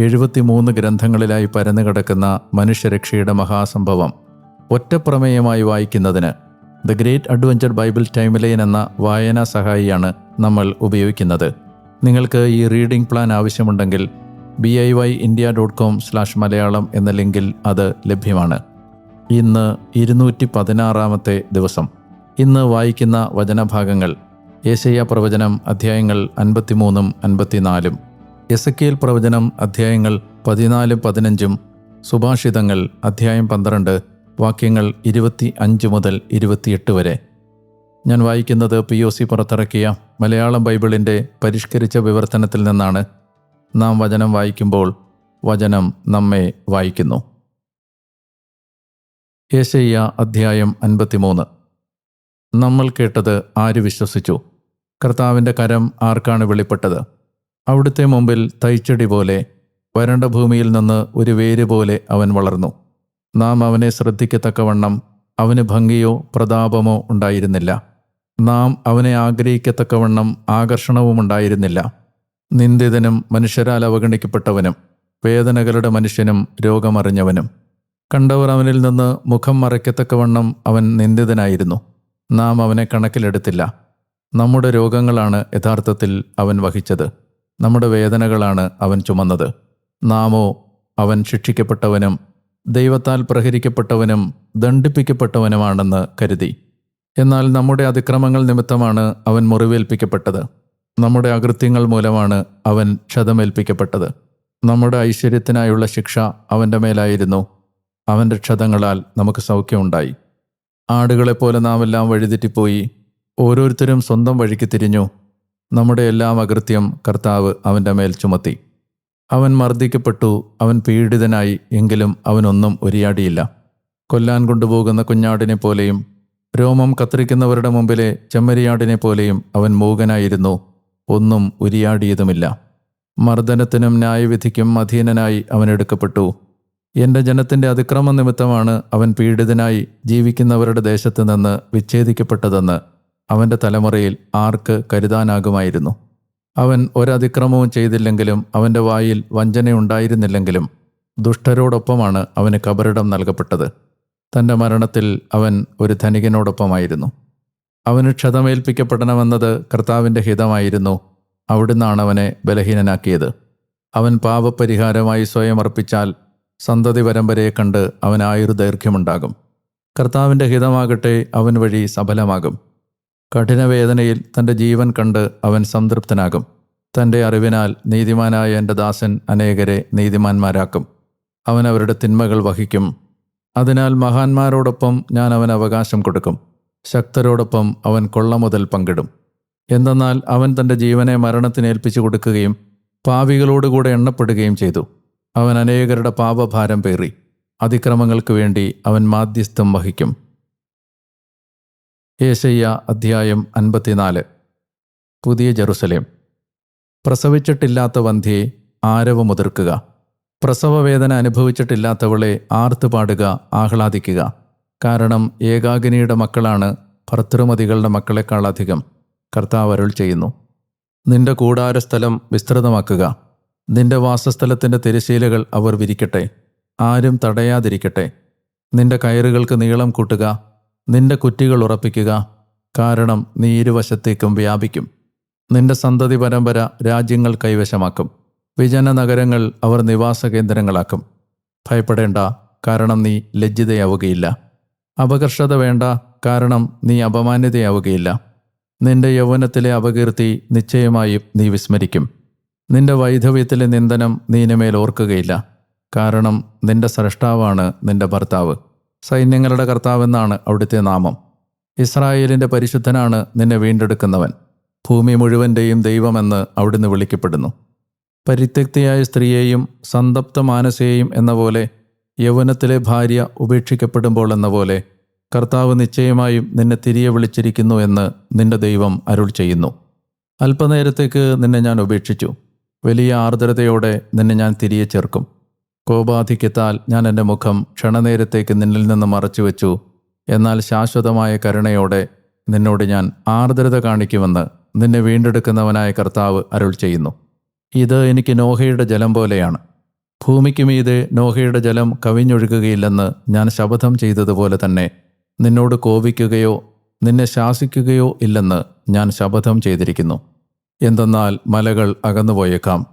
എഴുപത്തിമൂന്ന് ഗ്രന്ഥങ്ങളിലായി പരന്നു കിടക്കുന്ന മനുഷ്യരക്ഷയുടെ മഹാസംഭവം ഒറ്റപ്രമേയമായി വായിക്കുന്നതിന് the Great Adventure Bible Timeline എന്ന വായനാ സഹായിയാണ് നമ്മൾ ഉപയോഗിക്കുന്നത്. നിങ്ങൾക്ക് ഈ റീഡിംഗ് പ്ലാൻ ആവശ്യമുണ്ടെങ്കിൽ B I Y India dot com slash Malayalam എന്ന ലിങ്കിൽ അത് ലഭ്യമാണ്. ഇന്ന് ഇരുന്നൂറ്റി പതിനാറാമത്തെ ദിവസം. ഇന്ന് വായിക്കുന്ന വചനഭാഗങ്ങൾ ഏശയ്യ പ്രവചനം അധ്യായങ്ങൾ അൻപത്തിമൂന്നും അൻപത്തിനാലും. എസക്കിയൽ പ്രവചനം അധ്യായങ്ങൾ പതിനാലും പതിനഞ്ചും സുഭാഷിതങ്ങൾ അധ്യായം പന്ത്രണ്ട് വാക്യങ്ങൾ ഇരുപത്തി അഞ്ച് മുതൽ ഇരുപത്തിയെട്ട് വരെ. ഞാൻ വായിക്കുന്നത് പി ഒ സി പുറത്തിറക്കിയ മലയാളം ബൈബിളിന്റെ പരിഷ്കരിച്ച വിവർത്തനത്തിൽ നിന്നാണ്. നാം വചനം വായിക്കുമ്പോൾ വചനം നമ്മെ വായിക്കുന്നു. യേശയ്യ അധ്യായം അൻപത്തിമൂന്ന്. നമ്മൾ കേട്ടത് ആര് വിശ്വസിച്ചു? കർത്താവിന്റെ കരം ആർക്കാണ് വെളിപ്പെട്ടത്? അവിടുത്തെ മുമ്പിൽ തൈച്ചെടി പോലെ വരണ്ട ഭൂമിയിൽ നിന്ന് ഒരു വേര് പോലെ അവൻ വളർന്നു. നാം അവനെ ശ്രദ്ധിക്കത്തക്കവണ്ണം അവന് ഭംഗിയോ പ്രതാപമോ ഉണ്ടായിരുന്നില്ല. നാം അവനെ ആഗ്രഹിക്കത്തക്കവണ്ണം ആകർഷണവും ഉണ്ടായിരുന്നില്ല. നിന്ദിതനും മനുഷ്യരാൽ അവഗണിക്കപ്പെട്ടവനും വേദനകളുടെ മനുഷ്യനും രോഗമറിഞ്ഞവനും. കണ്ടവർ അവനിൽ നിന്ന് മുഖം മറയ്ക്കത്തക്കവണ്ണം അവൻ നിന്ദിതനായിരുന്നു. നാം അവനെ കണക്കിലെടുത്തില്ല. നമ്മുടെ രോഗങ്ങളാണ് യഥാർത്ഥത്തിൽ അവൻ വഹിച്ചത്. നമ്മുടെ വേദനകളാണ് അവൻ ചുമന്നത്. നാമോ അവൻ ശിക്ഷിക്കപ്പെട്ടവനും ദൈവത്താൽ പ്രഹരിക്കപ്പെട്ടവനും ദണ്ഡിപ്പിക്കപ്പെട്ടവനുമാണെന്ന് കരുതി. എന്നാൽ നമ്മുടെ അതിക്രമങ്ങൾ നിമിത്തമാണ് അവൻ മുറിവേൽപ്പിക്കപ്പെട്ടത്. നമ്മുടെ അകൃത്യങ്ങൾ മൂലമാണ് അവൻ ക്ഷതമേൽപ്പിക്കപ്പെട്ടത്. നമ്മുടെ ഐശ്വര്യത്തിനായുള്ള ശിക്ഷ അവന്റെ മേലായിരുന്നു. അവന്റെ ക്ഷതങ്ങളാൽ നമുക്ക് സൗഖ്യമുണ്ടായി. ആടുകളെപ്പോലെ നാം എല്ലാം വഴിതെറ്റിപ്പോയി. ഓരോരുത്തരും സ്വന്തം വഴിക്ക് തിരിഞ്ഞു. നമ്മുടെ എല്ലാം അകൃത്യം കർത്താവ് അവന്റെ മേൽ ചുമത്തി. അവൻ മർദ്ദിക്കപ്പെട്ടു അവൻ പീഡിതനായി എങ്കിലും അവനൊന്നും ഉരിയാടിയില്ല. കൊല്ലാൻ കൊണ്ടുപോകുന്ന കുഞ്ഞാടിനെ പോലെയും രോമം കത്തിരിക്കുന്നവരുടെ മുമ്പിലെ ചെമ്മരിയാടിനെ പോലെയും അവൻ മൂകനായിരുന്നു ഒന്നും ഉരിയാടിയതുമില്ല. മർദ്ദനത്തിനും ന്യായവിധിക്കും അധീനനായി അവൻ എടുക്കപ്പെട്ടു. എന്റെ ജനത്തിന്റെ അതിക്രമ നിമിത്തമാണ് അവൻ പീഡിതനായി ജീവിക്കുന്നവരുടെ ദേശത്ത് നിന്ന് വിച്ഛേദിക്കപ്പെട്ടതെന്ന് അവന്റെ തലമുറയിൽ ആർക്ക് കരുതാനാകുമായിരുന്നു. അവൻ ഒരതിക്രമവും ചെയ്തില്ലെങ്കിലും അവന്റെ വായിൽ വഞ്ചനയുണ്ടായിരുന്നില്ലെങ്കിലും ദുഷ്ടരോടൊപ്പമാണ് അവന് കബറിടം നൽകപ്പെട്ടത്. തന്റെ മരണത്തിൽ അവൻ ഒരു ധനികനോടൊപ്പമായിരുന്നു. അവന് ക്ഷതമേൽപ്പിക്കപ്പെടണമെന്നത് കർത്താവിന്റെ ഹിതമായിരുന്നു. അവിടുന്നാണ് അവനെ ബലഹീനനാക്കിയത്. അവൻ പാപപരിഹാരമായി സ്വയം അർപ്പിച്ചാൽ സന്തതി പരമ്പരയെ കണ്ട് അവൻ ആയുർദൈർഘ്യമുണ്ടാകും. കർത്താവിന്റെ ഹിതമാകട്ടെ അവൻ വഴി സഫലമാകും. കഠിനവേദനയിൽ തന്റെ ജീവൻ കണ്ട് അവൻ സംതൃപ്തനാകും. തന്റെ അറിവിനാൽ നീതിമാനായ എന്റെ ദാസൻ അനേകരെ നീതിമാന്മാരാക്കും. അവൻ അവരുടെ തിന്മകൾ വഹിക്കും. അതിനാൽ മഹാന്മാരോടൊപ്പം ഞാൻ അവൻ അവകാശം കൊടുക്കും. ശക്തരോടൊപ്പം അവൻ കൊള്ള മുതൽ പങ്കിടും. എന്തെന്നാൽ അവൻ തന്റെ ജീവനെ മരണത്തിനേൽപ്പിച്ചു കൊടുക്കുകയും പാവികളോടുകൂടെ എണ്ണപ്പെടുകയും ചെയ്തു. അവൻ അനേകരുടെ പാപഭാരം പേറി. അതിക്രമങ്ങൾക്ക് വേണ്ടി അവൻ മാധ്യസ്ഥം വഹിക്കും. ഏശയ്യ അധ്യായം അൻപത്തിനാല്. പുതിയ ജെറുസലേം. പ്രസവിച്ചിട്ടില്ലാത്ത വന്ധ്യയെ ആരവമുതിർക്കുക പ്രസവവേദന അനുഭവിച്ചിട്ടില്ലാത്തവളെ ആർത്തു പാടുക ആഹ്ലാദിക്കുക. കാരണം ഏകാഗിനിയുടെ മക്കളാണ് ഭർത്തൃമതികളുടെ മക്കളെക്കാളധികം കർത്താവ് അരുൾ ചെയ്യുന്നു. നിന്റെ കൂടാരസ്ഥലം വിസ്തൃതമാക്കുക. നിന്റെ വാസസ്ഥലത്തിന്റെ തിരശീലകൾ അവർ വിരിക്കട്ടെ. ആരും തടയാതിരിക്കട്ടെ. നിന്റെ കയറുകൾക്ക് നീളം കൂട്ടുക. നിന്റെ കുറ്റികൾ ഉറപ്പിക്കുക. കാരണം നീ ഇരുവശത്തേക്കും വ്യാപിക്കും. നിന്റെ സന്തതി പരമ്പര രാജ്യങ്ങൾ കൈവശമാക്കും. വിജന നഗരങ്ങൾ അവർ നിവാസ കേന്ദ്രങ്ങളാക്കും ഭയപ്പെടേണ്ട കാരണം നീ ലജ്ജിതയാവുകയില്ല. അപകർഷത വേണ്ട കാരണം നീ അപമാന്യതയാവുകയില്ല. നിന്റെ യൗവനത്തിലെ അപകീർത്തി നിശ്ചയമായും നീ വിസ്മരിക്കും. നിന്റെ വൈധവ്യത്തിലെ നിന്ദനം നീനമേൽ ഓർക്കുകയില്ല. കാരണം നിന്റെ സ്രഷ്ടാവാണ് നിന്റെ ഭർത്താവ്. സൈന്യങ്ങളുടെ കർത്താവെന്നാണ് അവിടുത്തെ നാമം. ഇസ്രായേലിന്റെ പരിശുദ്ധനാണ് നിന്നെ വീണ്ടെടുക്കുന്നവൻ. ഭൂമി മുഴുവന്റെയും ദൈവമെന്ന് അവിടുന്ന് വിളിക്കപ്പെടുന്നു. പരിത്യക്തിയായ സ്ത്രീയെയും സന്തപ്ത മാനസയെയും എന്ന പോലെ യൗവനത്തിലെ ഭാര്യ ഉപേക്ഷിക്കപ്പെടുമ്പോൾ എന്ന പോലെ കർത്താവ് നിശ്ചയമായും നിന്നെ തിരികെ വിളിച്ചിരിക്കുന്നു എന്ന് നിന്റെ ദൈവം അരുൾ ചെയ്യുന്നു. അല്പനേരത്തേക്ക് നിന്നെ ഞാൻ ഉപേക്ഷിച്ചു. വലിയ ആർദ്രതയോടെ നിന്നെ ഞാൻ തിരികെ ചേർക്കും. കോപാധിക്യത്താൽ ഞാൻ എന്റെ മുഖം ക്ഷണനേരത്തേക്ക് നിന്നിൽ നിന്ന് മറച്ചു വെച്ചു എന്നാൽ ശാശ്വതമായ കരുണയോടെ നിന്നോട് ഞാൻ ആർദ്രത കാണിക്കുമെന്ന് നിന്നെ വീണ്ടെടുക്കുന്നവനായ കർത്താവ് അരുൾ ചെയ്യുന്നു. ഇത് എനിക്ക് നോഹയുടെ ജലം പോലെയാണ്. ഭൂമിക്ക് മീതെ നോഹയുടെ ജലം കവിഞ്ഞൊഴുകുകയില്ലെന്ന് ഞാൻ ശപഥം ചെയ്തതുപോലെ തന്നെ നിന്നോട് കോപിക്കുകയോ നിന്നെ ശാസിക്കുകയോ ഇല്ലെന്ന് ഞാൻ ശപഥം ചെയ്തിരിക്കുന്നു. എന്തെന്നാൽ മലകൾ അകന്നുപോയേക്കാം.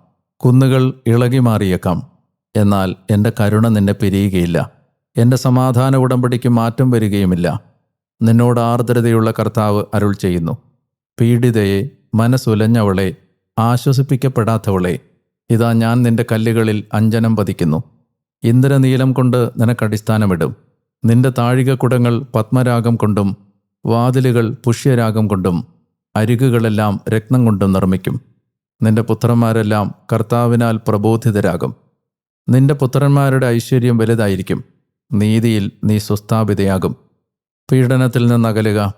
കുന്നുകൾ ഇളകി മാറിയേക്കാം എന്നാൽ എന്റെ കരുണ നിന്നെ പിരിയുകയില്ല. എന്റെ സമാധാന ഉടമ്പടിക്ക് മാറ്റം വരികയുമില്ല. നിന്നോട് ആർദ്രതയുള്ള കർത്താവ് അരുൾ ചെയ്യുന്നു. പീഡിതയെ മനസ്സുലഞ്ഞവളെ ആശ്വസിപ്പിക്കപ്പെടാത്തവളെ ഇതാ ഞാൻ നിന്റെ കല്ലുകളിൽ അഞ്ജനം പതിക്കുന്നു. ഇന്ദ്രനീലം കൊണ്ട് നിനക്കടിസ്ഥാനമിടും. നിന്റെ താഴികക്കുടങ്ങൾ പത്മരാഗം കൊണ്ടും വാതിലുകൾ പുഷ്യരാഗം കൊണ്ടും അരികുകളെല്ലാം രക്തം കൊണ്ടും നിർമ്മിക്കും. നിന്റെ പുത്രന്മാരെല്ലാം കർത്താവിനാൽ പ്രബോധിതരാകും. നിന്റെ പുത്രന്മാരുടെ ഐശ്വര്യം വലുതായിരിക്കും. നീതിയിൽ നീ സുസ്ഥാപിതയാകും. പീഡനത്തിൽ നിന്നകലുക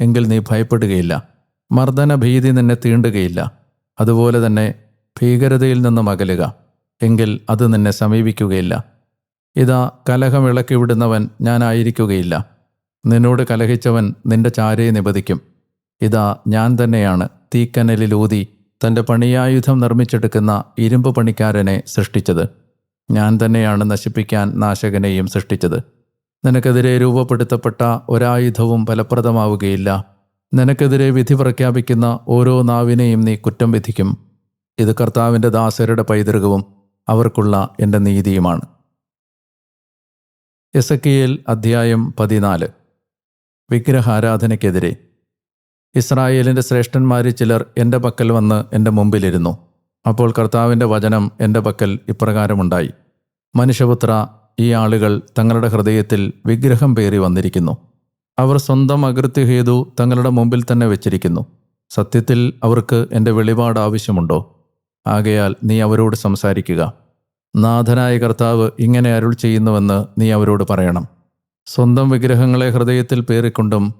എങ്കിൽ നീ ഭയപ്പെടുകയില്ല. മർദ്ദന ഭീതി നിന്നെ തീണ്ടുകയില്ല. അതുപോലെ തന്നെ ഭീകരതയിൽ നിന്നും അകലുക എങ്കിൽ അത് നിന്നെ സമീപിക്കുകയില്ല. ഇതാ കലഹം ഇളക്കി വിടുന്നവൻ ഞാനായിരിക്കുകയില്ല. നിന്നോട് കലഹിച്ചവൻ നിന്റെ ചാരയെ നിബദിക്കും ഇതാ ഞാൻ തന്നെയാണ് തീക്കനലിലൂതി തന്റെ പണിയായുധം നിർമ്മിച്ചെടുക്കുന്ന ഇരുമ്പ് പണിക്കാരനെ സൃഷ്ടിച്ചത്. ഞാൻ തന്നെയാണ് നശിപ്പിക്കാൻ നാശകനെയും സൃഷ്ടിച്ചത്. നിനക്കെതിരെ രൂപപ്പെടുത്തപ്പെട്ട ഒരായുധവും ഫലപ്രദമാവുകയില്ല. നിനക്കെതിരെ വിധി പ്രഖ്യാപിക്കുന്ന ഓരോ നാവിനെയും നീ കുറ്റം വിധിക്കും. ഇത് കർത്താവിന്റെ ദാസരുടെ പൈതൃകവും അവർക്കുള്ള എന്റെ നീതിയുമാണ്. എസക്കിയേൽ അധ്യായം പതിനാല്. വിഗ്രഹാരാധനയ്ക്കെതിരെ. ഇസ്രായേലിന്റെ ശ്രേഷ്ഠന്മാരിൽ ചിലർ എന്റെ പക്കൽ വന്ന് എന്റെ മുമ്പിലിരുന്നു. അപ്പോൾ കർത്താവിന്റെ വചനം എന്റെ പക്കൽ ഇപ്രകാരമുണ്ടായി. മനുഷ്യപുത്ര ഈ ആളുകൾ തങ്ങളുടെ ഹൃദയത്തിൽ വിഗ്രഹം പേറി വന്നിരിക്കുന്നു. അവർ സ്വന്തം അകൃത്യഹേതു തങ്ങളുടെ മുമ്പിൽ തന്നെ വെച്ചിരിക്കുന്നു. സത്യത്തിൽ അവർക്ക് എന്റെ വെളിപാട് ആവശ്യമുണ്ടോ? ആകയാൽ നീ അവരോട് സംസാരിക്കുക. നാഥനായ കർത്താവ് ഇങ്ങനെ അരുൾ ചെയ്യുന്നുവെന്ന് നീ അവരോട് പറയണം. സ്വന്തം വിഗ്രഹങ്ങളെ ഹൃദയത്തിൽ പേറിക്കൊണ്ടും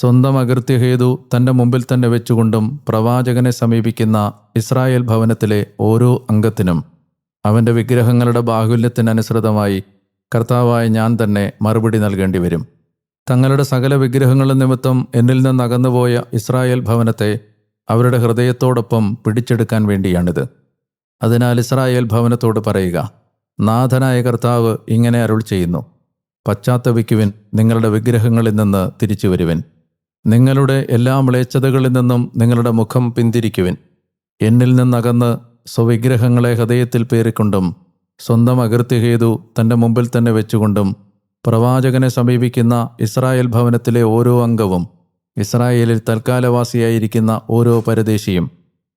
സ്വന്തം അകൃത്യഹേതു തന്റെ മുമ്പിൽ തന്നെ വെച്ചുകൊണ്ടും പ്രവാചകനെ സമീപിക്കുന്ന ഇസ്രായേൽ ഭവനത്തിലെ ഓരോ അംഗത്തിനും അവന്റെ വിഗ്രഹങ്ങളുടെ ബാഹുല്യത്തിനനുസൃതമായി കർത്താവായ ഞാൻ തന്നെ മറുപടി നൽകേണ്ടി വരും. തങ്ങളുടെ സകല വിഗ്രഹങ്ങളും നിമിത്തം എന്നിൽ നിന്ന് അകന്നുപോയ ഇസ്രായേൽ ഭവനത്തെ അവരുടെ ഹൃദയത്തോടൊപ്പം പിടിച്ചെടുക്കാൻ വേണ്ടിയാണിത്. അതിനാൽ ഇസ്രായേൽ ഭവനത്തോട് പറയുക നാഥനായ കർത്താവ് ഇങ്ങനെ അരുൾ ചെയ്യുന്നു. പശ്ചാത്തപിക്കുവിൻ നിങ്ങളുടെ വിഗ്രഹങ്ങളിൽ നിന്ന് തിരിച്ചു വരുവിൻ നിങ്ങളുടെ എല്ലാ മ്ലേച്ഛതകളിൽ നിന്നും നിങ്ങളുടെ മുഖം പിന്തിരിക്കുവിൻ. എന്നിൽ നിന്നകന്ന് സ്വവിഗ്രഹങ്ങളെ ഹൃദയത്തിൽ പേറിക്കൊണ്ടും സ്വന്തം അകൃത്യഹേതു തന്റെ മുമ്പിൽ തന്നെ വെച്ചുകൊണ്ടും പ്രവാചകനെ സമീപിക്കുന്ന ഇസ്രായേൽ ഭവനത്തിലെ ഓരോ അംഗവും ഇസ്രായേലിൽ തൽക്കാലവാസിയായിരിക്കുന്ന ഓരോ പരദേശിയും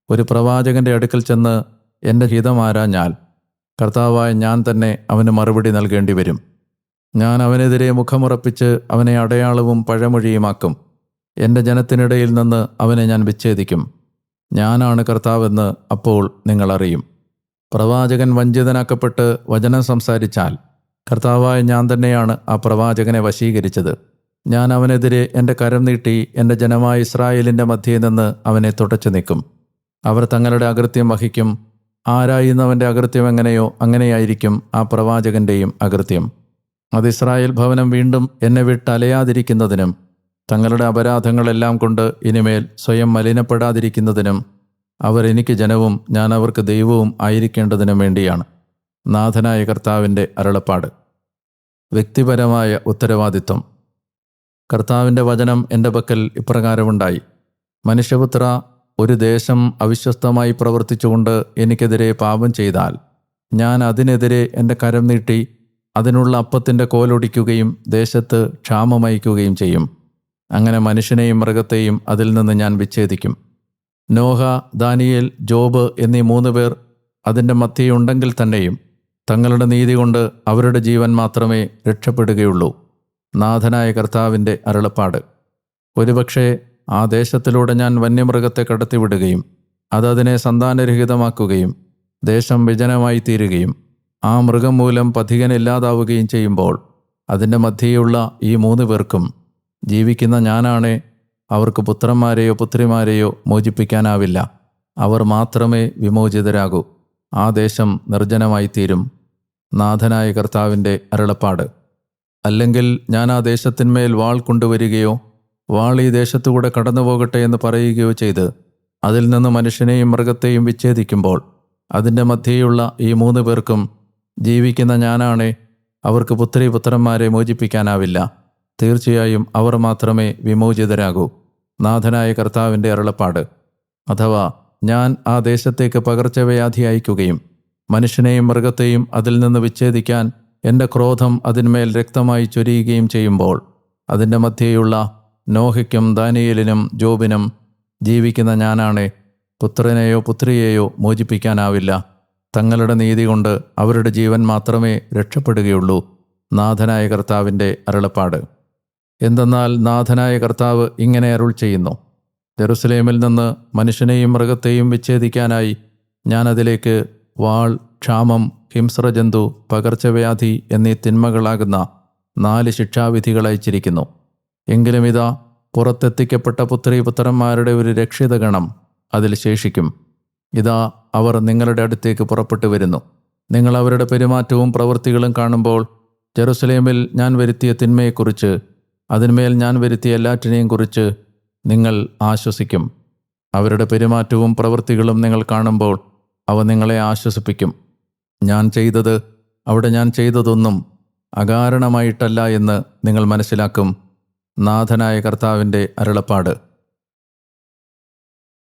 ഒരു പ്രവാചകന്റെ അടുക്കൽ ചെന്ന് എന്റെ ഹിതമാരാഞ്ഞാൽ കർത്താവായ ഞാൻ തന്നെ അവന് മറുപടി നൽകേണ്ടി വരും ഞാൻ അവനെതിരെ മുഖമുറപ്പിച്ച് അവനെ അടയാളവും പഴമൊഴിയുമാക്കും. എന്റെ ജനത്തിനിടയിൽ നിന്ന് അവനെ ഞാൻ വിച്ഛേദിക്കും. ഞാനാണ് കർത്താവെന്ന് അപ്പോൾ നിങ്ങൾ അറിയും. പ്രവാചകൻ വഞ്ചിതനാക്കപ്പെട്ട് വചനം സംസാരിച്ചാൽ കർത്താവായ ഞാൻ തന്നെയാണ് ആ പ്രവാചകനെ വശീകരിച്ചത്. ഞാൻ അവനെതിരെ എന്റെ കരം നീട്ടി എന്റെ ജനമായ ഇസ്രായേലിന്റെ മധ്യയിൽ നിന്ന് അവനെ തുടച്ചു നിൽക്കും അവർ തങ്ങളുടെ അകൃത്യം വഹിക്കും. ആരായുന്നവന്റെ അകൃത്യം എങ്ങനെയോ അങ്ങനെയായിരിക്കും ആ പ്രവാചകന്റെയും അകൃത്യം. അത് ഇസ്രായേൽ ഭവനം വീണ്ടും എന്നെ വിട്ടലയാതിരിക്കുന്നതിനും തങ്ങളുടെ അപരാധങ്ങളെല്ലാം കൊണ്ട് ഇനിമേൽ സ്വയം മലിനപ്പെടാതിരിക്കുന്നതിനും അവർ എനിക്ക് ജനവും ഞാൻ അവർക്ക് ദൈവവും ആയിരിക്കേണ്ടതിനും വേണ്ടിയാണ്. നാഥനായ കർത്താവിന്റെ അരുളപ്പാട്. വ്യക്തിപരമായ ഉത്തരവാദിത്വം. കർത്താവിന്റെ വചനം എന്റെ പക്കൽ ഇപ്രകാരമുണ്ടായി. മനുഷ്യപുത്ര ഒരു ദേശം അവിശ്വസ്തമായി പ്രവർത്തിച്ചുകൊണ്ട് എനിക്കെതിരെ പാപം ചെയ്താൽ ഞാൻ അതിനെതിരെ എന്റെ കരം നീട്ടി അതിനുള്ള അപ്പത്തിന്റെ കോലൊടിക്കുകയും ദേശത്ത് ക്ഷാമമയക്കുകയും ചെയ്യും. അങ്ങനെ മനുഷ്യനെയും മൃഗത്തെയും അതിൽ നിന്ന് ഞാൻ വിച്ഛേദിക്കും. നോഹ ദാനിയേൽ ജോബ് എന്നീ മൂന്ന് പേർ അതിന്റെ മധ്യയുണ്ടെങ്കിൽ തന്നെയും തങ്ങളുടെ നീതി കൊണ്ട് അവരുടെ ജീവൻ മാത്രമേ രക്ഷപ്പെടുകയുള്ളൂ. നാഥനായ കർത്താവിന്റെ അരുളപ്പാട്. ഒരുപക്ഷെ ആ ദേശത്തിലൂടെ ഞാൻ വന്യമൃഗത്തെ കടത്തിവിടുകയും അതതിനെ സന്താനരഹിതമാക്കുകയും ദേശം വിജനമായി തീരുകയും ആ മൃഗം മൂലം പഥികനില്ലാതാവുകയും ചെയ്യുമ്പോൾ അതിന്റെ മധ്യയുള്ള ഈ മൂന്ന് പേർക്കും ജീവിക്കുന്ന ഞാനാണേ അവർക്ക് പുത്രന്മാരെയോ പുത്രിമാരെയോ മോചിപ്പിക്കാനാവില്ല. അവർ മാത്രമേ വിമോചിതരാകൂ. ആ ദേശം നിർജനമായിത്തീരും. നാഥനായ കർത്താവിന്റെ അരുളപ്പാട്. അല്ലെങ്കിൽ ഞാൻ ആ ദേശത്തിന്മേൽ വാൾ കൊണ്ടുവരികയോ വാൾ ഈ ദേശത്തുകൂടെ കടന്നു പോകട്ടെ എന്ന് പറയുകയോ ചെയ്ത് അതിൽ നിന്ന് മനുഷ്യനെയും മൃഗത്തെയും വിച്ഛേദിക്കുമ്പോൾ അതിന്റെ മധ്യയുള്ള ഈ മൂന്ന് പേർക്കും ജീവിക്കുന്ന ഞാനാണേ അവർക്ക് പുത്രി പുത്രന്മാരെ മോചിപ്പിക്കാനാവില്ല. തീർച്ചയായും അവർ മാത്രമേ വിമോചിതരാകൂ. നാഥനായ കർത്താവിന്റെ അരുളപ്പാട്. അഥവാ ഞാൻ ആ ദേശത്തേക്ക് പകർച്ചവ്യാധി അയക്കുകയും മനുഷ്യനെയും മൃഗത്തെയും അതിൽ നിന്ന് വിച്ഛേദിക്കാൻ എന്റെ ക്രോധം അതിന്മേൽ രക്തമായി ചൊരിയുകയും ചെയ്യുമ്പോൾ അതിന്റെ മധ്യേയുള്ള നോഹയ്ക്കും ദാനിയലിനും ജോബിനും ജീവിക്കുന്ന ഞാനാണ് പുത്രനെയോ പുത്രിയെയോ മോചിപ്പിക്കാനാവില്ല. തങ്ങളുടെ നീതി കൊണ്ട് അവരുടെ ജീവൻ മാത്രമേ രക്ഷപ്പെടുകയുള്ളൂ. നാഥനായ കർത്താവിന്റെ അരുളപ്പാട്. എന്തെന്നാൽ നാഥനായ കർത്താവ് ഇങ്ങനെ അരുൾ ചെയ്യുന്നു. ജെറുസലേമിൽ നിന്ന് മനുഷ്യനെയും മൃഗത്തെയും വിച്ഛേദിക്കാനായി ഞാൻ അതിലേക്ക് വാൾ ക്ഷാമം ഹിംസ്രജന്തു പകർച്ചവ്യാധി എന്നീ തിന്മകളാകുന്ന നാല് ശിക്ഷാവിധികൾ അയച്ചിരിക്കുന്നു. എങ്കിലും ഇതാ പുറത്തെത്തിക്കപ്പെട്ട പുത്രി പുത്രന്മാരുടെ ഒരു രക്ഷിത ഗണം അതിൽ ശേഷിക്കും. ഇതാ അവർ നിങ്ങളുടെ അടുത്തേക്ക് പുറപ്പെട്ടു വരുന്നു. നിങ്ങൾ അവരുടെ പെരുമാറ്റവും പ്രവൃത്തികളും കാണുമ്പോൾ ജെറുസലേമിൽ ഞാൻ വരുത്തിയ തിന്മയെക്കുറിച്ച് അതിന്മേൽ ഞാൻ വരുത്തിയ എല്ലാറ്റിനെയും കുറിച്ച് നിങ്ങൾ ആശ്വസിക്കും. അവരുടെ പെരുമാറ്റവും പ്രവൃത്തികളും നിങ്ങൾ കാണുമ്പോൾ അവ നിങ്ങളെ ആശ്വസിപ്പിക്കും. ഞാൻ ചെയ്തത് അവിടെ ഞാൻ ചെയ്തതൊന്നും അകാരണമായിട്ടല്ല എന്ന് നിങ്ങൾ മനസ്സിലാക്കും. നാഥനായ കർത്താവിന്റെ അരുളപ്പാട്.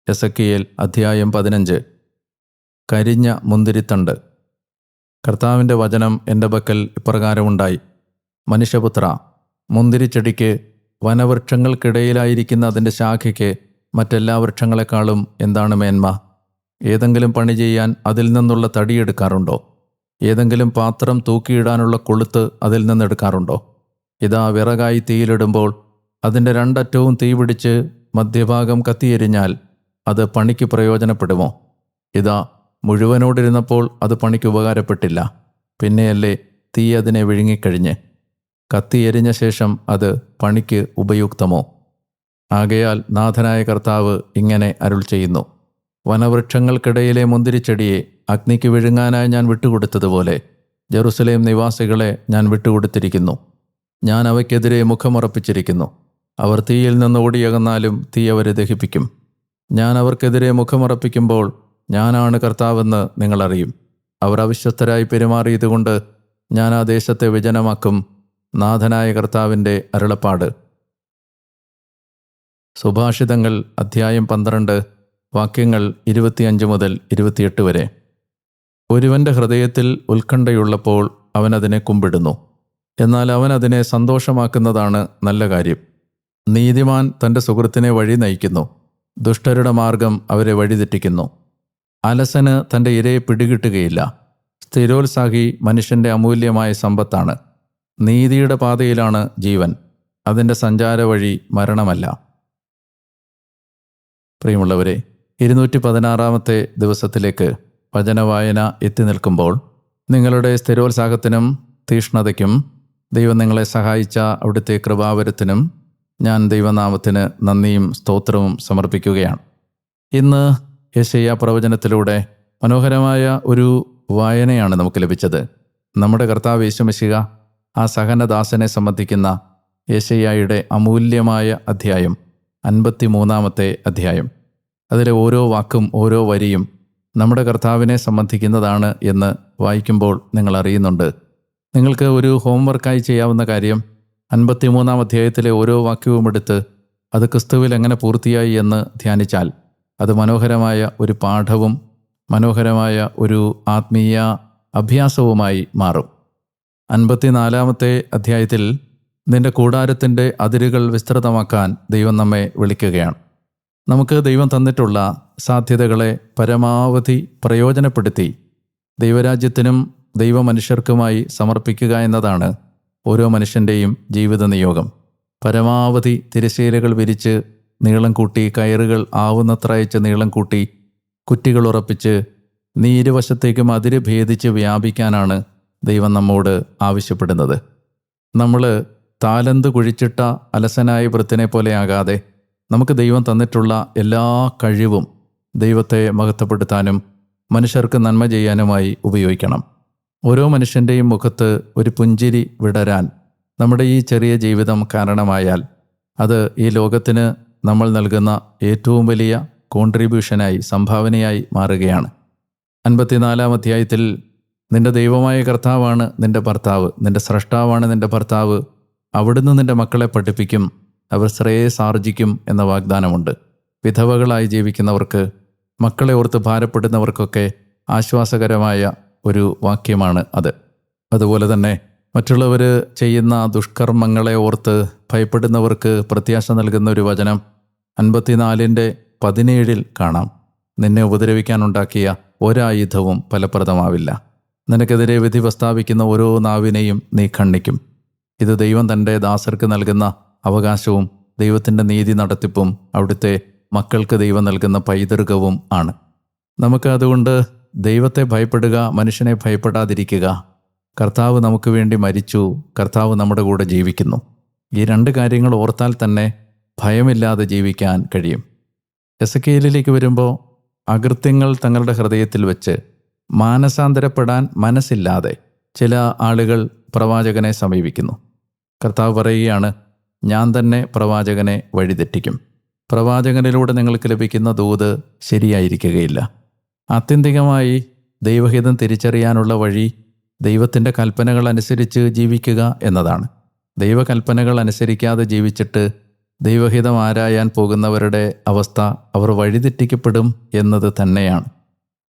എസക്കിയേൽ അധ്യായം പതിനഞ്ച്. കരിഞ്ഞ മുന്തിരിത്തണ്ട്. കർത്താവിന്റെ വചനം എന്റെ പക്കൽ ഇപ്രകാരമുണ്ടായി. മനുഷ്യപുത്ര മുന്തിരിച്ചെടിക്ക് വനവൃക്ഷങ്ങൾക്കിടയിലായിരിക്കുന്ന അതിന്റെ ശാഖയ്ക്ക് മറ്റെല്ലാ വൃക്ഷങ്ങളെക്കാളും എന്താണ് മേന്മ? ഏതെങ്കിലും പണി ചെയ്യാൻ അതിൽ നിന്നുള്ള തടിയെടുക്കാറുണ്ടോ ഏതെങ്കിലും പാത്രം തൂക്കിയിടാനുള്ള കൊളുത്ത് അതിൽ നിന്നെടുക്കാറുണ്ടോ ഇതാ വിറകായി തീയിലിടുമ്പോൾ അതിന്റെ രണ്ടറ്റവും തീ പിടിച്ച് മധ്യഭാഗം കത്തിയെരിഞ്ഞാൽ അത് പണിക്ക് പ്രയോജനപ്പെടുമോ? ഇതാ മുഴുവനോടിരുന്നപ്പോൾ അത് പണിക്ക് ഉപകാരപ്പെട്ടില്ല. പിന്നെയല്ലേ തീ അതിനെ വിഴുങ്ങിക്കഴിഞ്ഞ്. കത്തിയെരിഞ്ഞ ശേഷം അത് പണിക്ക് ഉപയുക്തമോ? ആകയാൽ നാഥനായ കർത്താവ് ഇങ്ങനെ അരുൾ ചെയ്യുന്നു. വനവൃക്ഷങ്ങൾക്കിടയിലെ മുന്തിരിച്ചെടിയെ അഗ്നിക്ക് വിഴുങ്ങാനായി ഞാൻ വിട്ടുകൊടുത്തതുപോലെ ജെറുസലേം നിവാസികളെ ഞാൻ വിട്ടുകൊടുത്തിരിക്കുന്നു. ഞാൻ അവയ്ക്കെതിരെ മുഖമുറപ്പിച്ചിരിക്കുന്നു. അവർ തീയിൽ നിന്ന് ഓടിയകന്നാലും തീ അവരെ ദഹിപ്പിക്കും. ഞാൻ അവർക്കെതിരെ മുഖമുറപ്പിക്കുമ്പോൾ ഞാനാണ് കർത്താവെന്ന് നിങ്ങളറിയും. അവർ അവിശ്വസ്തരായി പെരുമാറിയതുകൊണ്ട് ഞാൻ ആ ദേശത്തെ വിജനമാക്കും. നാഥനായ കർത്താവിന്റെ അരുളപ്പാട്. സുഭാഷിതങ്ങൾ അധ്യായം പന്ത്രണ്ട് വാക്യങ്ങൾ ഇരുപത്തിയഞ്ച് മുതൽ ഇരുപത്തിയെട്ട് വരെ. ഒരുവന്റെ ഹൃദയത്തിൽ ഉത്കണ്ഠയുള്ളപ്പോൾ അവൻ അതിനെ കുമ്പിടുന്നു. എന്നാൽ അവൻ അതിനെ സന്തോഷമാക്കുന്നതാണ് നല്ല കാര്യം. നീതിമാൻ തന്റെ സുഹൃത്തിനെ വഴി നയിക്കുന്നു. ദുഷ്ടരുടെ മാർഗം അവരെ വഴിതെറ്റിക്കുന്നു അലസന് തന്റെ ഇരയെ പിടികിട്ടുകയില്ല. സ്ഥിരോത്സാഹി മനുഷ്യന്റെ അമൂല്യമായ സമ്പത്താണ്. നീതിയുടെ പാതയിലാണ് ജീവൻ. അതിന്റെ സഞ്ചാരവഴി മരണമല്ല. പ്രിയമുള്ളവരെ ഇരുന്നൂറ്റി പതിനാറാമത്തെ ദിവസത്തിലേക്ക് വചനവായന എത്തി നിൽക്കുമ്പോൾ നിങ്ങളുടെ സ്ഥിരോത്സാഹത്തിനും തീഷ്ണതയ്ക്കും ദൈവം നിങ്ങളെ സഹായിച്ച അവിടുത്തെ കൃപാവരത്തിനും ഞാൻ ദൈവനാമത്തിന് നന്ദിയും സ്തോത്രവും സമർപ്പിക്കുകയാണ്. ഇന്ന് യശയ്യ പ്രവചനത്തിലൂടെ മനോഹരമായ ഒരു വായനയാണ് നമുക്ക് ലഭിച്ചത്. നമ്മുടെ കർത്താവ് യേശുമശിക ആ സഹനദാസനെ സംബന്ധിക്കുന്ന യേശയ്യായുടെ അമൂല്യമായ അധ്യായം അൻപത്തി മൂന്നാമത്തെ അധ്യായം. അതിലെ ഓരോ വാക്കും ഓരോ വരിയും നമ്മുടെ കർത്താവിനെ സംബന്ധിക്കുന്നതാണ് എന്ന് വായിക്കുമ്പോൾ നിങ്ങൾ അറിയുന്നുണ്ട്. നിങ്ങൾക്ക് ഒരു ഹോംവർക്കായി ചെയ്യാവുന്ന കാര്യം അൻപത്തിമൂന്നാം അധ്യായത്തിലെ ഓരോ വാക്യവും എടുത്ത് അത് ക്രിസ്തുവിൽ എങ്ങനെ പൂർത്തിയായി എന്ന് ധ്യാനിച്ചാൽ അത് മനോഹരമായ ഒരു പാഠവും മനോഹരമായ ഒരു ആത്മീയ അഭ്യാസവുമായി മാറും. അൻപത്തിനാലാമത്തെ അധ്യായത്തിൽ നിന്റെ കൂടാരത്തിന്റെ അതിരുകൾ വിസ്തൃതമാക്കാൻ ദൈവം നമ്മെ വിളിക്കുകയാണ്. നമുക്ക് ദൈവം തന്നിട്ടുള്ള സാധ്യതകളെ പരമാവധി പ്രയോജനപ്പെടുത്തി ദൈവരാജ്യത്തിനും ദൈവമനുഷ്യർക്കുമായി സമർപ്പിക്കുക എന്നതാണ് ഓരോ മനുഷ്യന്റെയും ജീവിത നിയോഗം. പരമാവധി തിരശ്ശീലകൾ വിരിച്ച് നീളം കൂട്ടി കയറുകൾ ആവുന്നത്ര അയച്ച് നീളം കൂട്ടി കുറ്റികൾ ഉറപ്പിച്ച് നീ ഇരുവശത്തേക്കും അതിര് ഭേദിച്ച് വ്യാപിക്കാനാണ് ദൈവം നമ്മോട് ആവശ്യപ്പെടുന്നത്. നമ്മൾ താലന്ത് കുഴിച്ചിട്ട അലസനായ വൃത്തിനെ പോലെ ആകാതെ നമുക്ക് ദൈവം തന്നിട്ടുള്ള എല്ലാ കഴിവും ദൈവത്തെ മഹത്വപ്പെടുത്താനും മനുഷ്യർക്ക് നന്മ ചെയ്യാനുമായി ഉപയോഗിക്കണം. ഓരോ മനുഷ്യന്റെയും മുഖത്ത് ഒരു പുഞ്ചിരി വിടരാൻ നമ്മുടെ ഈ ചെറിയ ജീവിതം കാരണമായാൽ അത് ഈ ലോകത്തിന് നമ്മൾ നൽകുന്ന ഏറ്റവും വലിയ കോൺട്രിബ്യൂഷനായി സംഭാവനയായി മാറുകയാണ്. അൻപത്തിനാലാം അധ്യായത്തിൽ നിന്റെ ദൈവമായ കർത്താവാണ് നിന്റെ ഭർത്താവ് നിന്റെ സ്രഷ്ടാവാണ് നിന്റെ ഭർത്താവ്. അവിടുന്ന് നിന്റെ മക്കളെ പഠിപ്പിക്കും അവർ ശ്രേയസ് ആർജിക്കും എന്ന വാഗ്ദാനമുണ്ട്. വിധവകളായി ജീവിക്കുന്നവർക്ക് മക്കളെ ഓർത്ത് ഭാരപ്പെടുന്നവർക്കൊക്കെ ആശ്വാസകരമായ ഒരു വാക്യമാണ് അത്. അതുപോലെ തന്നെ മറ്റുള്ളവർ ചെയ്യുന്ന ദുഷ്കർമ്മങ്ങളെ ഓർത്ത് ഭയപ്പെടുന്നവർക്ക് പ്രത്യാശ നൽകുന്ന ഒരു വചനം അൻപത്തിനാലിന്റെ പതിനേഴിൽ കാണാം. നിന്നെ ഉപദ്രവിക്കാനുണ്ടാക്കിയ ഒരായുധവും ഫലപ്രദമാവില്ല. നിനക്കെതിരെ വിധി പ്രസ്താവിക്കുന്ന ഓരോ നാവിനെയും നീ ഖണ്ഡിക്കും. ഇത് ദൈവം തന്റെ ദാസർക്ക് നൽകുന്ന അവകാശവും ദൈവത്തിന്റെ നീതി നടത്തിപ്പും അവിടുത്തെ മക്കൾക്ക് ദൈവം നൽകുന്ന പൈതൃകവും ആണ്. നമുക്ക് അതുകൊണ്ട് ദൈവത്തെ ഭയപ്പെടുക മനുഷ്യനെ ഭയപ്പെടാതിരിക്കുക. കർത്താവ് നമുക്ക് വേണ്ടി മരിച്ചു കർത്താവ് നമ്മുടെ കൂടെ ജീവിക്കുന്നു. ഈ രണ്ട് കാര്യങ്ങൾ ഓർത്താൽ തന്നെ ഭയമില്ലാതെ ജീവിക്കാൻ കഴിയും. എസക്കേലിലേക്ക് വരുമ്പോൾ അകൃത്യങ്ങൾ തങ്ങളുടെ ഹൃദയത്തിൽ വെച്ച് മാനസാന്തരപ്പെടാൻ മനസ്സില്ലാതെ ചില ആളുകൾ പ്രവാചകനെ സമീപിക്കുന്നു. കർത്താവ് പറയുകയാണ് ഞാൻ തന്നെ പ്രവാചകനെ വഴിതെറ്റിക്കും. പ്രവാചകനിലൂടെ നിങ്ങൾക്ക് ലഭിക്കുന്ന ദൂത് ശരിയായിരിക്കുകയില്ല. ആത്യന്തികമായി ദൈവഹിതം തിരിച്ചറിയാനുള്ള വഴി ദൈവത്തിന്റെ കൽപ്പനകൾ അനുസരിച്ച് ജീവിക്കുക എന്നതാണ്. ദൈവകൽപ്പനകൾ അനുസരിക്കാതെ ജീവിച്ചിട്ട് ദൈവഹിതം ആരായാൻ പോകുന്നവരുടെ അവസ്ഥ അവർ വഴിതെറ്റിക്കപ്പെടും എന്നത് തന്നെയാണ്.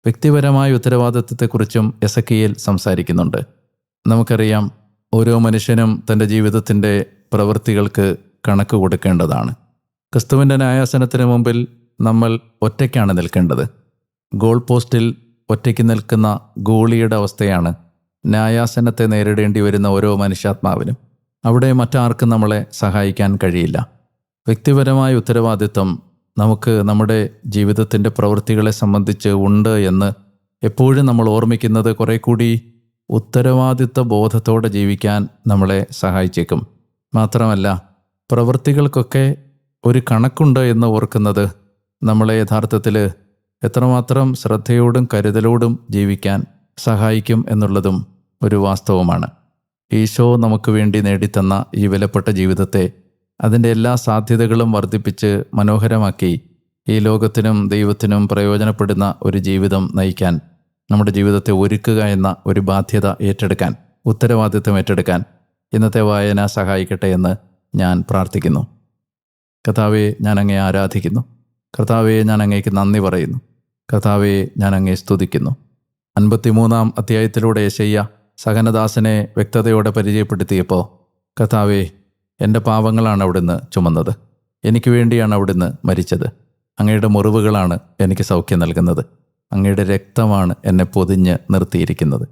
വ്യക്തിപരമായ ഉത്തരവാദിത്വത്തെക്കുറിച്ചും എസ് കെയിൽ സംസാരിക്കുന്നുണ്ട്. നമുക്കറിയാം ഓരോ മനുഷ്യനും തന്റെ ജീവിതത്തിന്റെ പ്രവൃത്തികൾക്ക് കണക്ക് കൊടുക്കേണ്ടതാണ്. ക്രിസ്തുവിന്റെ ന്യായാസനത്തിന് മുമ്പിൽ നമ്മൾ ഒറ്റയ്ക്കാണ് നിൽക്കേണ്ടത്. ഗോൾ പോസ്റ്റിൽ ഒറ്റയ്ക്ക് നിൽക്കുന്ന ഗോളിയുടെ അവസ്ഥയാണ് ന്യായാസനത്തെ നേരിടേണ്ടി വരുന്ന ഓരോ മനുഷ്യാത്മാവിനും. അവിടെ മറ്റാർക്കും നമ്മളെ സഹായിക്കാൻ കഴിയില്ല. വ്യക്തിപരമായ ഉത്തരവാദിത്വം നമുക്ക് നമ്മുടെ ജീവിതത്തിന്റെ പ്രവൃത്തികളെ സംബന്ധിച്ച് ഉണ്ട് എന്ന് എപ്പോഴും നമ്മൾ ഓർമ്മിക്കുന്നത് കുറെ കൂടി ഉത്തരവാദിത്വ ബോധത്തോടെ ജീവിക്കാൻ നമ്മളെ സഹായിച്ചേക്കും. മാത്രമല്ല പ്രവൃത്തികൾക്കൊക്കെ ഒരു കണക്കുണ്ട് എന്ന് ഓർക്കുന്നത് നമ്മളെ യഥാർത്ഥത്തിൽ എത്രമാത്രം ശ്രദ്ധയോടും കരുതലോടും ജീവിക്കാൻ സഹായിക്കും എന്നുള്ളതും ഒരു വാസ്തവമാണ്. ഈശോ നമുക്ക് വേണ്ടി നേടിത്തന്ന ഈ വിലപ്പെട്ട ജീവിതത്തെ അതിന്റെ എല്ലാ സാധ്യതകളും വർദ്ധിപ്പിച്ച് മനോഹരമാക്കി ഈ ലോകത്തിനും ദൈവത്തിനും പ്രയോജനപ്പെടുന്ന ഒരു ജീവിതം നയിക്കാൻ നമ്മുടെ ജീവിതത്തെ ഒരുക്കുക എന്ന ഒരു ബാധ്യത ഏറ്റെടുക്കാൻ ഉത്തരവാദിത്വം ഏറ്റെടുക്കാൻ ഇന്നത്തെ വായന സഹായിക്കട്ടെ എന്ന് ഞാൻ പ്രാർത്ഥിക്കുന്നു. കർത്താവെ ഞാൻ അങ്ങേ ആരാധിക്കുന്നു. കർത്താവെ ഞാൻ അങ്ങേക്ക് നന്ദി പറയുന്നു. കർത്താവെ ഞാൻ അങ്ങേ സ്തുതിക്കുന്നു. അൻപത്തിമൂന്നാം അധ്യായത്തിലൂടെ ശയ്യ സഹനദാസനെ വ്യക്തതയോടെ പരിചയപ്പെടുത്തിയപ്പോൾ കർത്താവെ എന്റെ പാവങ്ങളാണ് അവിടുന്ന് ചുമന്നത്. എനിക്ക് വേണ്ടിയാണ് അവിടുന്ന് മരിച്ചത്. അങ്ങയുടെ മുറിവുകളാണ് എനിക്ക് സൗഖ്യം നൽകുന്നത്. അങ്ങയുടെ രക്തമാണ് എന്നെ പൊതിഞ്ഞ് നിർത്തിയിരിക്കുന്നത്.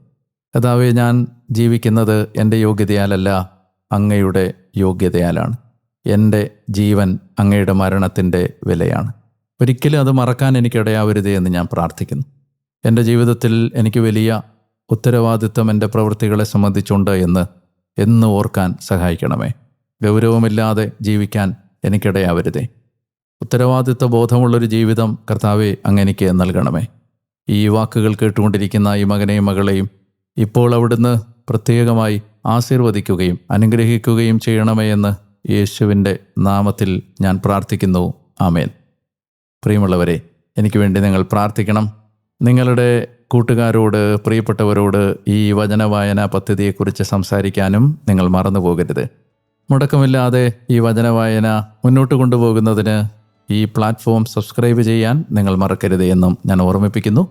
കഥാവെ ഞാൻ ജീവിക്കുന്നത് എന്റെ യോഗ്യതയാലല്ല അങ്ങയുടെ യോഗ്യതയാലാണ്. എന്റെ ജീവൻ അങ്ങയുടെ മരണത്തിന്റെ വിലയാണ്. ഒരിക്കലും അത് മറക്കാൻ എനിക്കിടയാവരുതേ എന്ന് ഞാൻ പ്രാർത്ഥിക്കുന്നു. എന്റെ ജീവിതത്തിൽ എനിക്ക് വലിയ ഉത്തരവാദിത്വം എന്റെ പ്രവൃത്തികളെ സംബന്ധിച്ചുണ്ട് എന്ന് എന്ന് ഓർക്കാൻ സഹായിക്കണമേ. ഗൗരവമില്ലാതെ ജീവിക്കാൻ എനിക്കിടയാവരുതേ. ഉത്തരവാദിത്വ ബോധമുള്ളൊരു ജീവിതം കർത്താവെ അങ്ങെനിക്ക് നൽകണമേ. ഈ വാക്കുകൾ കേട്ടുകൊണ്ടിരിക്കുന്ന ഈ മകനെയും മകളെയും ഇപ്പോൾ അവിടുന്ന് പ്രത്യേകമായി ആശീർവദിക്കുകയും അനുഗ്രഹിക്കുകയും ചെയ്യണമേ എന്ന് യേശുവിന്റെ നാമത്തിൽ ഞാൻ പ്രാർത്ഥിക്കുന്നു. ആമേൻ. പ്രിയമുള്ളവരെ എനിക്ക് വേണ്ടി നിങ്ങൾ പ്രാർത്ഥിക്കണം. നിങ്ങളുടെ കൂട്ടുകാരോട് പ്രിയപ്പെട്ടവരോട് ഈ വചനവായന പദ്ധതിയെക്കുറിച്ച് സംസാരിക്കാനും നിങ്ങൾ മറന്നു പോകരുത് മുടക്കമില്ലാതെ ഈ വചനവായന മുന്നോട്ട് കൊണ്ടുപോകുന്നതിന് ഈ പ്ലാറ്റ്ഫോം സബ്സ്ക്രൈബ് ചെയ്യാൻ നിങ്ങൾ മറക്കരുത് എന്നും ഞാൻ ഓർമ്മിപ്പിക്കുന്നു.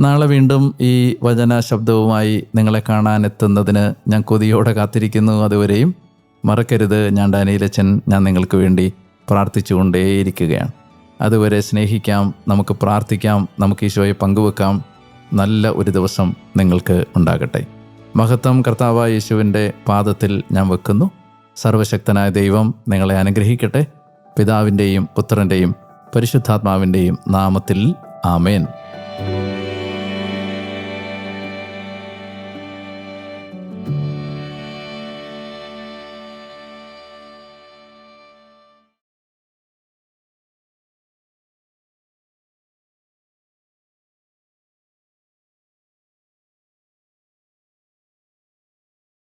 നാളെ വീണ്ടും ഈ വചന ശബ്ദവുമായി നിങ്ങളെ കാണാൻ എത്തുന്നതിന് ഞാൻ കൊതിയോടെ കാത്തിരിക്കുന്നു അതുവരെയും. മറക്കരുത് ഞാൻ ഡാനിയിലച്ചൻ ഞാൻ നിങ്ങൾക്ക് വേണ്ടി പ്രാർത്ഥിച്ചുകൊണ്ടേയിരിക്കുകയാണ്. അതുവരെ സ്നേഹിക്കാം നമുക്ക് പ്രാർത്ഥിക്കാം നമുക്ക് ഈശോയെ പങ്കുവെക്കാം. നല്ല ഒരു ദിവസം നിങ്ങൾക്ക് ഉണ്ടാകട്ടെ. മഹത്വം കർത്താവായ യേശുവിന്റെ പാദത്തിൽ ഞാൻ വെക്കുന്നു. സർവശക്തനായ ദൈവം നിങ്ങളെ അനുഗ്രഹിക്കട്ടെ. പിതാവിന്റെയും പുത്രന്റെയും പരിശുദ്ധാത്മാവിന്റെയും നാമത്തിൽ ആമേൻ.